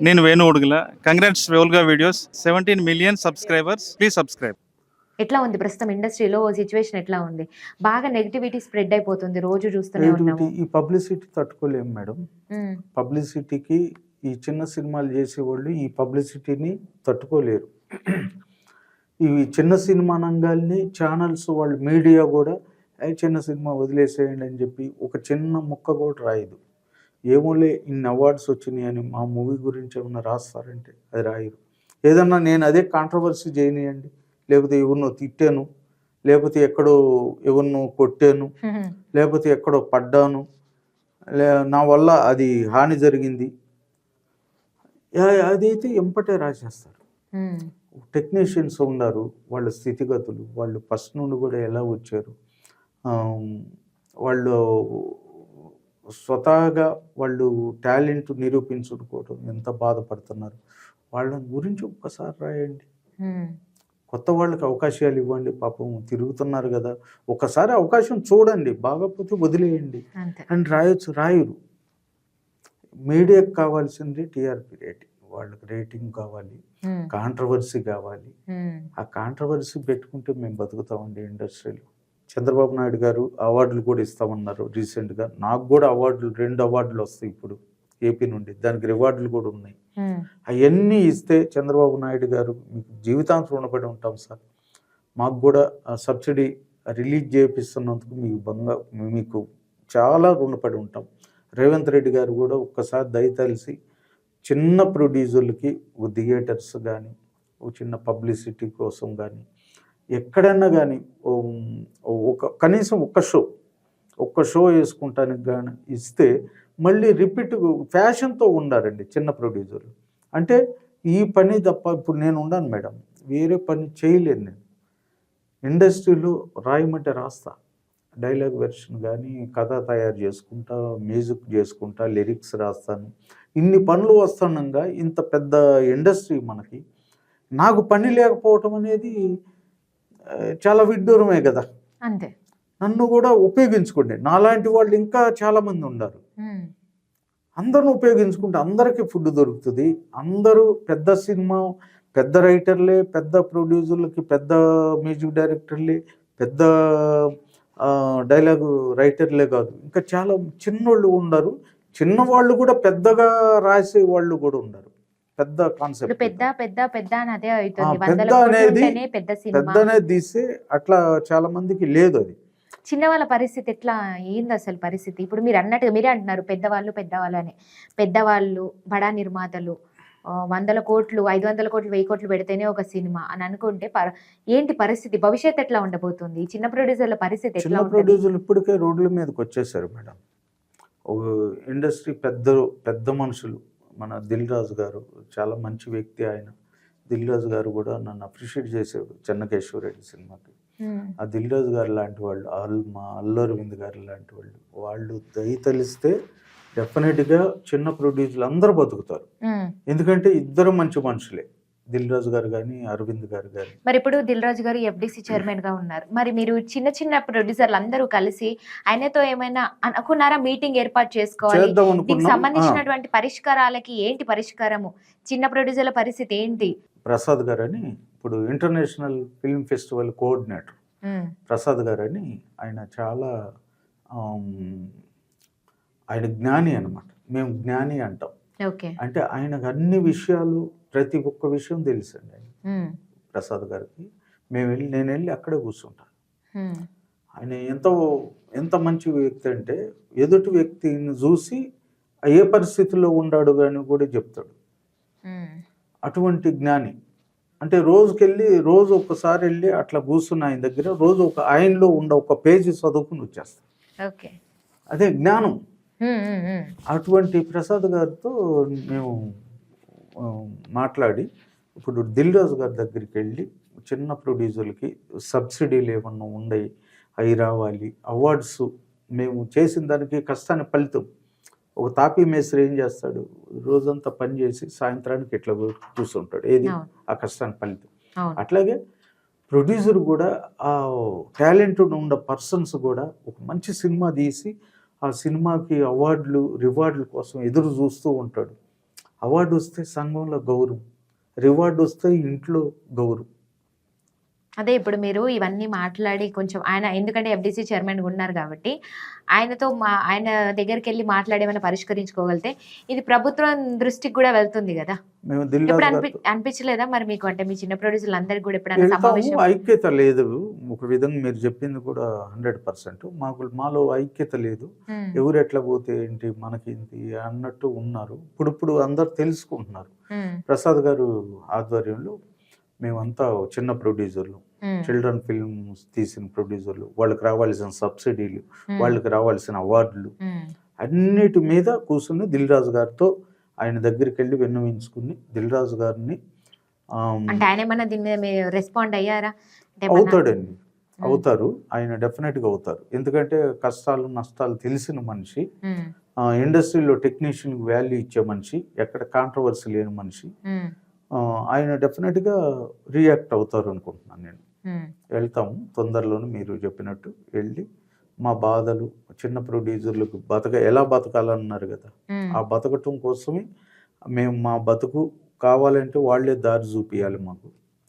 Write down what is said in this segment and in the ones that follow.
నేను Venu Udugula congrats Velga videos seventeen million subscribers please subscribe ఎట్లా ఉంది ప్రస్తుతం ఇండస్ట్రీలో సిచ్యువేషన్ ఎట్లా ఉంది? బాగా నెగిటివిటీ స్ప్రెడ్ అయిపోతుంది రోజు చూస్తూనే ఉన్నాము. ఈ పబ్లిసిటీ తట్టుకోలేము మేడం. పబ్లిసిటీకి ఈ చిన్న సినిమాలు చేసేవాళ్ళు ఈ పబ్లిసిటీని తట్టుకోలేరు. ఈ చిన్న సినిమా నంగాల్ని ఛానల్స్ వాళ్ళు మీడియా కూడా "ఏ, చిన్న సినిమా వదిలేసేయండి అని చెప్పి ఒక చిన్న ముక్క కూడా రాయదు. ఏమోలే ఇన్ని అవార్డ్స్ వచ్చినాయి అని మా మూవీ గురించి ఏమన్నా రాస్తారంటే అది రాయరు. ఏదన్నా నేను అదే కాంట్రవర్సీ చేయనియండి. లేకపోతే ఎవరినో తిట్టాను. లేకపోతే ఎక్కడో ఎవరినో కొట్టాను. లేకపోతే ఎక్కడో పడ్డాను. లే నా వల్ల అది హాని జరిగింది. అదైతే ఎంపటే రాసేస్తారు. టెక్నీషియన్స్ ఉన్నారు. వాళ్ళ స్థితిగతులు వాళ్ళు ఫస్ట్ నుండి కూడా ఎలా వచ్చారు. వాళ్ళు స్వతహాగా వాళ్ళు టాలెంట్ నిరూపించుకోవడం ఎంత బాధపడుతున్నారు? వాళ్ళ గురించి ఒక్కసారి రాయండి. కొత్త వాళ్ళకి అవకాశాలు ఇవ్వండి. పాపం తిరుగుతున్నారు కదా. ఒకసారి అవకాశం చూడండి. బాగపోతే వదిలేయండి. అని రాయొచ్చు. రాయరు. మీడియాకి కావాల్సింది టీఆర్పీ రేటింగ్. వాళ్ళకి రేటింగ్ కావాలి. కాంట్రవర్సీ కావాలి. ఆ కాంట్రవర్సీ పెట్టుకుంటే మేము బతుకుతామండి ఇండస్ట్రీలో. చంద్రబాబు నాయుడు గారు అవార్డులు కూడా ఇస్తామన్నారు రీసెంట్గా. నాకు కూడా అవార్డులు రెండు అవార్డులు వస్తాయి ఇప్పుడు ఏపీ నుండి. దానికి రివార్డులు కూడా ఉన్నాయి. అవన్నీ ఇస్తే చంద్రబాబు నాయుడు గారు మీకు జీవితాంతం రుణపడి ఉంటాం సార్. మాకు కూడా సబ్సిడీ రిలీజ్ చేపిస్తున్నందుకు మీకు బంగా మీకు చాలా రుణపడి ఉంటాం. రేవంత్ రెడ్డి గారు కూడా ఒక్కసారి దయతలిసి చిన్న ప్రొడ్యూసర్లకి ఒక థియేటర్స్ కానీ ఒక చిన్న పబ్లిసిటీ కోసం కానీ ఎక్కడైనా కానీ ఒక కనీసం ఒక్క షో ఒక్క షో వేసుకుంటానికి కానీ ఇస్తే మళ్ళీ రిపీట్ ఫ్యాషన్తో ఉండారండి చిన్న ప్రొడ్యూసర్లు. అంటే ఈ పని తప్ప ఇప్పుడు నేను ఉన్నాను మేడం వేరే పని చేయలేను నేను. ఇండస్ట్రీలో రాయమంటే రాస్తా. డైలాగ్ వెర్షన్ కానీ కథ తయారు చేసుకుంటా మ్యూజిక్ చేసుకుంటా లిరిక్స్ రాస్తాను. ఇన్ని పనులు వస్తుండగా ఇంత పెద్ద ఇండస్ట్రీ మనకి. నాకు పని లేకపోవటం అనేది చాలా విడ్డూరమే కదా. అంతే. నన్ను కూడా ఉపయోగించుకోండి. నాలాంటి వాళ్ళు ఇంకా చాలామంది ఉన్నారు. అందరిని ఉపయోగించుకుంటే అందరికీ ఫుడ్ దొరుకుతుంది. అందరూ పెద్ద సినిమా పెద్ద రైటర్లే పెద్ద ప్రొడ్యూసర్లకి పెద్ద మ్యూజిక్ డైరెక్టర్లే పెద్ద డైలాగు రైటర్లే కాదు. ఇంకా చాలా చిన్నోళ్ళు ఉన్నారు. చిన్నవాళ్ళు కూడా పెద్దగా రాసే వాళ్ళు కూడా ఉన్నారు. పెద్ద కాన్సెప్ట్ పెద్ద పెద్ద పెద్ద అని అదే అవుతుంది. పెద్ద అనేది- పెద్ద సినిమా. పెద్దనే తీస్తే అట్లా చాలా మందికి లేదు అది. చిన్న వాళ్ళ పరిస్థితి ఎట్లా? ఏంది అసలు పరిస్థితి? ఇప్పుడు మీరు అన్నట్టుగా మీరే అంటున్నారు పెద్దవాళ్ళు పెద్దవాళ్ళు అని. పెద్దవాళ్ళు బడా నిర్మాతలు వందల కోట్లు ఐదు వందల కోట్లు వెయ్యి కోట్లు పెడితేనే ఒక సినిమా అని అనుకుంటే ఏంటి పరిస్థితి? భవిష్యత్తు ఎట్లా ఉండబోతుంది? చిన్న ప్రొడ్యూసర్ల పరిస్థితి ఎట్లా చిన్న ప్రొడ్యూసర్లు ఇప్పటికే రోడ్ల మీదకి వచ్చేసారు మేడం. ఇండస్ట్రీ పెద్ద పెద్ద మనుషులు. మన దిల్ రాజు గారు చాలా మంచి వ్యక్తి ఆయన. దిల్ రాజు గారు కూడా నన్ను అప్రిషియేట్ చేశారు చెన్నకేశ్వర రెడ్డి సినిమాకి ఆ దిల్ రాజు గారు లాంటి వాళ్ళు అల్ మా అల్లు అరవింద్ గారు లాంటి వాళ్ళు వాళ్ళు దయ తలిస్తే డెఫినెట్గా చిన్న ప్రొడ్యూసర్లు అందరూ బతుకుతారు. ఎందుకంటే ఇద్దరు మంచి మనుషులే. దిల్ రాజు గారు కానీ అరవింద్ గారు కానీ మరి ఇప్పుడు దిల్ రాజు గారు ఎఫ్డిసి చైర్మన్గా ఉన్నారు. మరి మీరు చిన్న చిన్న ప్రొడ్యూసర్లు అందరూ కలిసి ఆయనతో ఏమైనా అనుకున్నారా? మీటింగ్ ఏర్పాటు చేసుకోవాలి. దీనికి. సంబంధించినటువంటి పరిష్కారాలకి ఏంటి పరిష్కారము? చిన్న ప్రొడ్యూసర్ల పరిస్థితి ఏంటి? ప్రసాద్ గారు అని ఇప్పుడు international film festival coordinator Prasad garu అని ఆయన చాలా ఆయన జ్ఞాని అన్నమాట. మేము జ్ఞాని అంటాం. ఓకే. అంటే ఆయనకు అన్ని విషయాలు ప్రతి ఒక్క విషయం తెలుసండి ప్రసాద్ గారికి. మేము వెళ్ళి నేను వెళ్ళి అక్కడే కూర్చుంటాను. ఆయన ఎంతో ఎంత మంచి వ్యక్తి అంటే ఎదుటి వ్యక్తిని చూసి ఏ పరిస్థితిలో ఉన్నాడు అని కూడా చెప్తాడు. అటువంటి జ్ఞాని. అంటే రోజుకెళ్ళి రోజు ఒక్కసారి వెళ్ళి అట్లా కూర్చున్న ఆయన దగ్గర రోజు ఒక ఆయనలో ఉన్న ఒక పేజీ చదువుకుని వచ్చేస్తాం ఓకే. అదే జ్ఞానం. అటువంటి ప్రసాద్ గారితో మేము మాట్లాడి ఇప్పుడు దిల్ రాజు గారి దగ్గరికి వెళ్ళి చిన్న ప్రొడ్యూసర్లకి సబ్సిడీలు ఏమన్నా ఉండయి అవి రావాలి అవార్డ్స్ మేము చేసిన దానికి కష్టాన్ని ఫలితం. ఒక తాపీ మేస్త్రి ఏం చేస్తాడు? రోజంతా పని చేసి సాయంత్రానికి ఇట్లా కూర్చుంటాడు. ఏది? ఆ కష్టాన్ని ఫలితం. అట్లాగే ప్రొడ్యూసర్ కూడా ఆ టాలెంటెడ్ ఉన్న పర్సన్స్ కూడా ఒక మంచి సినిమా తీసి ఆ సినిమాకి అవార్డులు రివార్డుల కోసం ఎదురు చూస్తూ ఉంటాడు. అవార్డు వస్తే సంఘంలో గౌరవం రివార్డు వస్తే ఇంట్లో గౌరవం. అదే ఇప్పుడు మీరు ఇవన్నీ మాట్లాడి కొంచెం ఆయన ఎందుకంటే ఎఫ్డీసీ చైర్మన్ ఉన్నారు కాబట్టి ఆయనతో మా ఆయన దగ్గరికి వెళ్ళి మాట్లాడేమైనా పరిష్కరించుకోగలితే ఇది ప్రభుత్వం దృష్టికి కూడా వెళ్తుంది కదా. ఇప్పుడు అనిపి అనిపించలేదా మరి మీకు? అంటే మీ చిన్న ప్రొడ్యూసర్లు అందరికి కూడా ఎప్పుడైనా సమావేశం? ఐక్యత లేదు. ఒక విధంగా మీరు చెప్పింది కూడా హండ్రెడ్ పర్సెంట్. మాకు మాలో ఐక్యత లేదు. ఎవరు ఎట్లా పోతే ఏంటి మనకేంటి అన్నట్టు ఉన్నారు. ఇప్పుడు ఇప్పుడు అందరు తెలుసుకుంటున్నారు. ప్రసాద్ గారు ఆధ్వర్యంలో మేమంతా చిన్న ప్రొడ్యూసర్లు. చిల్డ్రన్ ఫిల్మ్స్ తీసిన ప్రొడ్యూసర్లు. వాళ్ళకి రావాల్సిన సబ్సిడీలు వాళ్ళకి రావాల్సిన అవార్డులు. అన్నిటి మీద కూర్చుని దిల్ రాజు గారితో ఆయన దగ్గరికి వెళ్ళి విన్నవించుకుని దిల్ రాజు గారిని ఆమ్, అంటే ఆయన ఏమన్నా దీని మీద మీరు రెస్పాండ్ అయ్యారా? అవుతాడండి. అవుతారు. ఆయన డెఫినెట్గా అవుతారు. ఎందుకంటే కష్టాలు నష్టాలు తెలిసిన మనిషి. ఇండస్ట్రీలో టెక్నీషియన్కి వాల్యూ ఇచ్చే మనిషి. ఎక్కడ కాంట్రవర్సీ లేని మనిషి. ఆయన డెఫినెట్గా రియాక్ట్ అవుతారు అనుకుంటున్నాను నేను. వెళ్తాము తొందరలోనే మీరు చెప్పినట్టు వెళ్ళి మా బాధలు చిన్న ప్రొడ్యూసర్లకు బతక ఎలా బతకాలన్నారు కదా. ఆ బతకటం కోసమే మేము మా బతుకు కావాలంటే వాళ్ళే దారి చూపియాలి మాకు.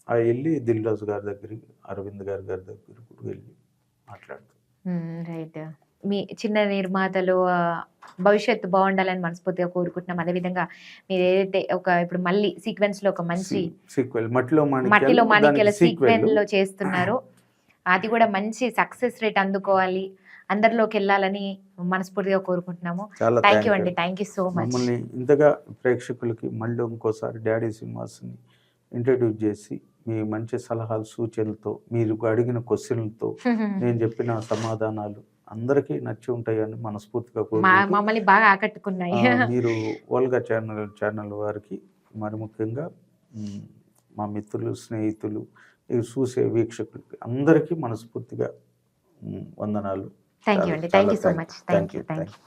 ఆ వెళ్ళి దిల్ రాజు గారి దగ్గరికి అరవింద్ గారి గారి దగ్గరికి వెళ్ళి మాట్లాడతాం. రైట్. మీ చిన్న నిర్మాతలు భవిష్యత్తు బాగుండాలని మనస్ఫూర్తిగా కోరుకుంటున్నాం. అదేవిధంగా మీరు ఏదైతే ఒక ఇప్పుడు మళ్ళీ సీక్వెన్స్లో ఒక మంచి మట్టిలో మాణిక్యాల దానికి sequel. సీక్వెన్లో చేస్తున్నారు. అది కూడా మంచి సక్సెస్ రేట్ అందుకోవాలి. అందరిలోకి వెళ్ళాలని మనస్ఫూర్తిగా కోరుకుంటున్నాము. Thank you. అండి. థ్యాంక్ యూ సో మచ్ మమ్మల్ని ఇంతగా ప్రేక్షకులకి మళ్ళీ ఇంకోసారి డాడీ శ్రీనివాస్ని ఇంట్రడ్యూస్ చేసి మీ మంచి సలహాలు సూచనలతో మీరు అడిగిన క్వశ్చన్లతో నేను చెప్పిన సమాధానాలు అందరికీ నచ్చి ఉంటాయని మనస్ఫూర్తిగా మా కోరుకుంటూ, మమ్మల్ని బాగా ఆకట్టుకున్నాయి. మీరు ఓల్గా ఛానల్ ఛానల్ వారికి మరి ముఖ్యంగా మ్, మిత్రులు స్నేహితులు ఇవి చూసే వీక్షకులకి అందరికీ మనస్ఫూర్తిగా వందనాలు. థ్యాంక్ యూ అండి. Thank you so much thank you thank you